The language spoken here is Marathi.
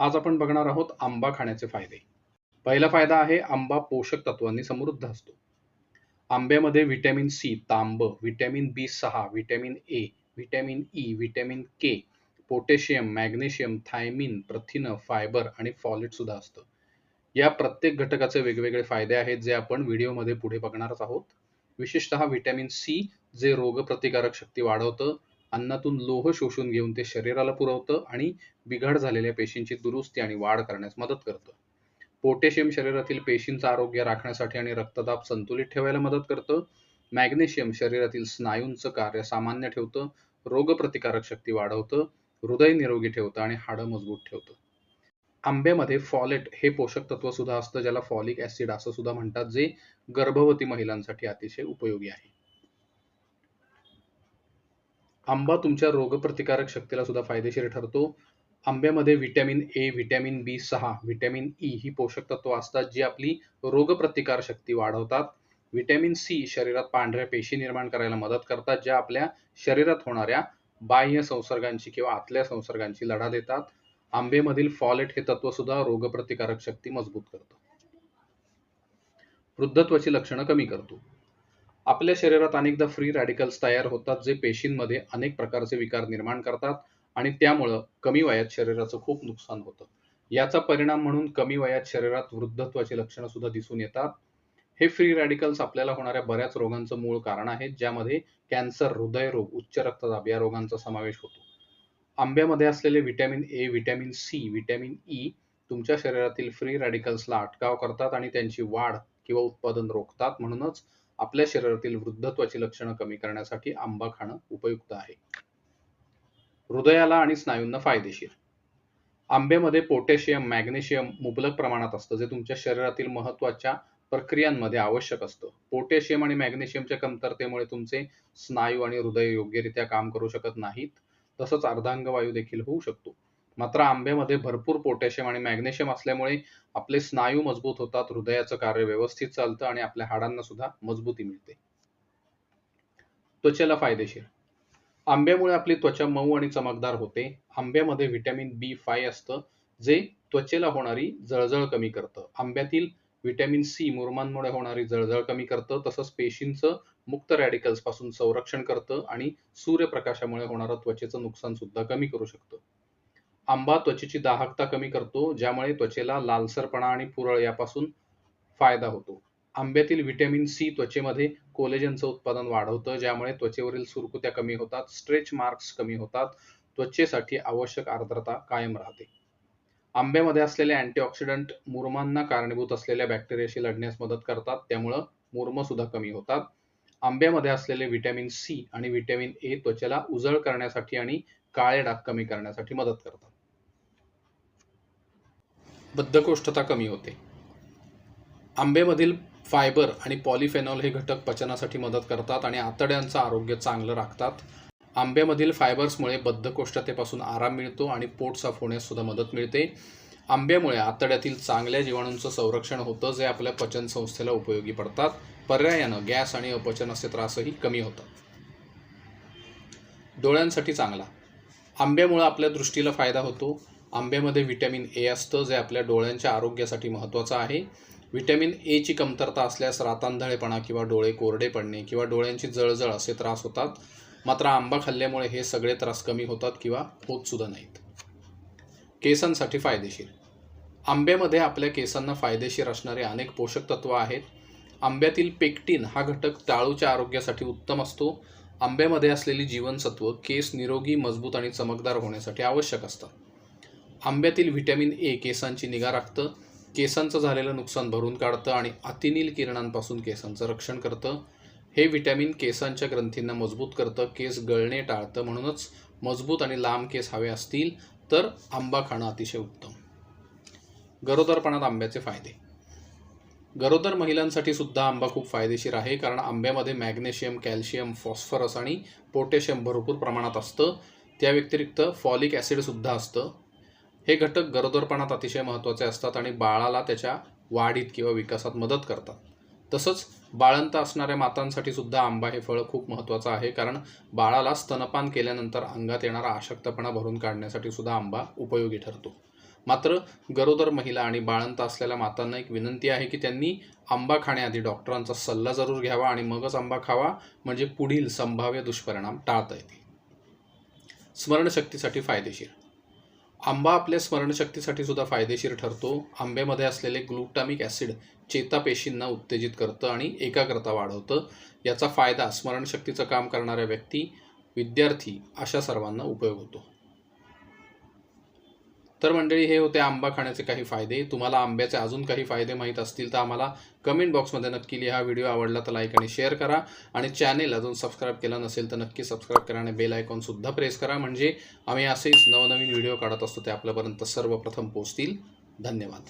आज आपण बघणार आहोत आंबा खाण्याचे फायदे. पहिला फायदा आहे आंबा पोषक तत्वांनी समृद्ध असतो. आंब्यामध्ये व्हिटॅमिन सी तांब व्हिटॅमिन बी सहा vitamin A vitamin E vitamin K potassium magnesium thiamine प्रथिन फायबर आणि फॉलेट सुद्धा असतं. या प्रत्येक घटकाचे वेगवेगळे फायदे आहेत जे आपण व्हिडिओमध्ये पुढे बघणारच आहोत. विशेषतः व्हिटॅमिन सी जे रोगप्रतिकारक शक्ती वाढवतं अन्नातून लोह शोषून घेऊन ते शरीराला पुरवतं आणि बिघाड झालेल्या पेशींची दुरुस्ती आणि वाढ करण्यास मदत करतं. पोटॅशियम शरीरातील पेशींचं आरोग्य राखण्यासाठी आणि रक्तदाब संतुलित ठेवायला मदत करतं. मॅग्नेशियम शरीरातील स्नायूंचं कार्य सामान्य ठेवतं. रोगप्रतिकारक शक्ती वाढवतं. हृदय निरोगी ठेवतं आणि हाडं मजबूत ठेवतं. आंब्यामध्ये फॉलेट हे पोषक तत्व सुद्धा असतं ज्याला फॉलिक ऍसिड असं सुद्धा म्हणतात जे गर्भवती महिलांसाठी अतिशय उपयोगी आहे. आंबा तुमच्या रोगप्रतिकारक शक्तीला सुद्धा फायदेशीर ठरतो. आंब्यामध्ये व्हिटॅमिन ए व्हिटॅमिन बी सहा व्हिटॅमिन ई e ही पोषक तत्व असतात जी आपली रोगप्रतिकार शक्ती वाढवतात. व्हिटॅमिन सी शरीरात पांढऱ्या पेशी निर्माण करायला मदत करतात ज्या आपल्या शरीरात होणाऱ्या बाह्य संसर्गांची किंवा आतल्या संसर्गांची लढा देतात. आंबेमधील फॉलेट हे तत्व सुद्धा रोगप्रतिकारक शक्ती मजबूत करतं. वृद्धत्वाची लक्षणं कमी करतो. आपल्या शरीरात अनेकदा फ्री रॅडिकल्स तयार होतात जे पेशींमध्ये अनेक प्रकारचे विकार निर्माण करतात आणि त्यामुळं कमी वयात शरीराचं खूप नुकसान होतं. याचा परिणाम म्हणून कमी वयात शरीरात वृद्धत्वाची लक्षणं सुद्धा दिसून येतात. हे फ्री रॅडिकल्स आपल्याला होणाऱ्या बऱ्याच रोगांचं मूळ कारण आहे ज्यामध्ये कॅन्सर हृदयरोग उच्च रक्तदाब या रोगांचा समावेश होतो. आंब्यामध्ये असलेले vitamin A vitamin C vitamin E तुमच्या शरीरातील फ्री रॅडिकल्सला अटकाव करतात आणि त्यांची वाढ किंवा उत्पादन रोखतात म्हणूनच आपल्या शरीरातील वृद्धत्वाची लक्षणं कमी करण्यासाठी आंबा खाणं उपयुक्त आहे. हृदयाला आणि स्नायूंना फायदेशीर. आंब्यामध्ये पोटॅशियम मॅग्नेशियम मुबलक प्रमाणात असतं जे तुमच्या शरीरातील महत्त्वाच्या प्रक्रियांमध्ये आवश्यक असतं. पोटॅशियम आणि मॅग्नेशियमच्या कमतरतेमुळे तुमचे स्नायू आणि हृदय योग्यरित्या काम करू शकत नाहीत. तसंच अर्धांगवायू देखील होऊ शकतो. मात्र आंब्यामध्ये भरपूर पोटॅशियम आणि मॅग्नेशियम असल्यामुळे आपले स्नायू मजबूत होतात हृदयाचं कार्य व्यवस्थित चालतं आणि आपल्या हाडांना सुद्धा मजबूती मिळते. त्वचेला फायदेशीर. आंब्यामुळे आपली त्वचा मऊ आणि चमकदार होते. आंब्यामध्ये व्हिटॅमिन बी फाय असतं जे त्वचेला होणारी जळजळ कमी करतं. आंब्यातील व्हिटॅमिन सी मुरमांमुळे होणारी जळजळ कमी करतं तसंच पेशींचं मुक्त रॅडिकल्सपासून संरक्षण करतं आणि सूर्यप्रकाशामुळे होणारं त्वचेचं नुकसान सुद्धा कमी करू शकतं. आंबा त्वचेची दाहकता कमी करतो ज्यामुळे त्वचेला लालसरपणा आणि पुरळ यापासून फायदा होतो. आंब्यातील व्हिटॅमिन सी त्वचेमध्ये कोलेजनचं उत्पादन वाढवतं ज्यामुळे त्वचेवरील सुरकुत्या कमी होतात स्ट्रेच मार्क्स कमी होतात त्वचेसाठी आवश्यक आर्द्रता कायम राहते. आंब्यामध्ये असलेले अँटीऑक्सिडंट मुरमांना कारणीभूत असलेल्या बॅक्टेरियाशी लढण्यास मदत करतात त्यामुळं मुरम सुद्धा कमी होतात. आंब्यामध्ये असलेले व्हिटॅमिन सी आणि व्हिटॅमिन ए त्वचेला उजळ करण्यासाठी आणि काळे डाग कमी करण्यासाठी मदत करतात. बद्धकोष्ठता कमी होते. आंब्यामधील फायबर आणि पॉलिफेनॉल हे घटक पचनासाठी मदत करतात आणि आतड्यांचं आरोग्य चांगलं राखतात. आंब्यामधील फायबर्समुळे बद्धकोष्ठतेपासून आराम मिळतो आणि पोट साफ होण्यास सुद्धा मदत मिळते. आंब्यामुळे आतड्यातील चांगल्या जीवाणूंचं संरक्षण होतं जे आपल्या पचन संस्थेला उपयोगी पडतात. पर्यायानं गॅस आणि अपचन असे त्रासही कमी होतात. डोळ्यांसाठी चांगला. आंब्यामुळे आपल्या दृष्टीला फायदा होतो. आंब्यामध्ये व्हिटॅमिन ए असतं जे आपल्या डोळ्यांच्या आरोग्यासाठी महत्त्वाचं आहे. व्हिटॅमिन एची कमतरता असल्यास रातांधळेपणा किंवा डोळे कोरडे पडणे किंवा डोळ्यांची जळजळ असे त्रास होतात. मात्र आंबा खाल्ल्यामुळे हे सगळे त्रास कमी होतात किंवा होत सुद्धा नाहीत. केसांसाठी फायदेशीर. आंब्यामध्ये आपल्या केसांना फायदेशीर असणारे अनेक पोषक तत्व आहेत. आंब्यातील पेक्टिन हा घटक टाळूच्या आरोग्यासाठी उत्तम असतो. आंब्यामध्ये असलेली जीवनसत्व केस निरोगी मजबूत आणि चमकदार होण्यासाठी आवश्यक असतात आंब्यातील व्हिटॅमिन ए केसांची निगा राखतं केसांचं झालेलं नुकसान भरून काढतं आणि अतिनील किरणांपासून केसांचं रक्षण करतं. हे व्हिटॅमिन केसांच्या ग्रंथींना मजबूत करतं केस गळणे टाळतं. म्हणूनच मजबूत आणि लांब केस हवे असतील तर आंबा खाणं अतिशय उत्तम. गरोदरपणात आंब्याचे फायदे. गरोदर महिलांसाठी सुद्धा आंबा खूप फायदेशीर आहे कारण आंब्यामध्ये मॅग्नेशियम कॅल्शियम फॉस्फरस आणि पोटॅशियम भरपूर प्रमाणात असतं. त्या व्यतिरिक्त फॉलिक ॲसिडसुद्धा असतं. हे घटक गरोदरपणात अतिशय महत्त्वाचे असतात आणि बाळाला त्याच्या वाढीत किंवा विकासात मदत करतात. तसंच बाळंत असणाऱ्या मातांसाठी सुद्धा आंबा हे फळ खूप महत्त्वाचं आहे कारण बाळाला स्तनपान केल्यानंतर अंगात येणारा अशक्तपणा भरून काढण्यासाठी सुद्धा आंबा उपयोगी ठरतो. मात्र गरोदर महिला आणि बाळंत असलेल्या मातांना एक विनंती आहे की त्यांनी आंबा खाण्याआधी डॉक्टरांचा सल्ला जरूर घ्यावा आणि मगच आंबा खावा म्हणजे पुढील संभाव्य दुष्परिणाम टाळता येतील. स्मरणशक्तीसाठी फायदेशीर. आंबा आपल्या स्मरणशक्तीसाठी सुद्धा फायदेशीर ठरतो. आंब्यामध्ये असलेले ग्लुटामिक ॲसिड चेतापेशींना उत्तेजित करतं आणि एकाग्रता वाढवतं. याचा फायदा स्मरणशक्तीचं काम करणाऱ्या व्यक्ती विद्यार्थी अशा सर्वांना उपयोग होतो. तर मंडळी हे होते आंबा खाण्याचे काही फायदे. तुम्हाला आंब्याचे अजून काही फायदे माहीत असतील तर आम्हाला कमेंट बॉक्समध्ये नक्की लिहा. व्हिडिओ आवडला तर लाईक आणि शेअर करा. आणि चॅनेल अजून सबस्क्राईब केला नसेल तर नक्की सबस्क्राईब करा आणि बेल आयकॉनसुद्धा प्रेस करा. म्हणजे आम्ही असेच नवनवीन व्हिडिओ काढत असतो ते आपल्यापर्यंत सर्वप्रथम पोहोचतील. धन्यवाद.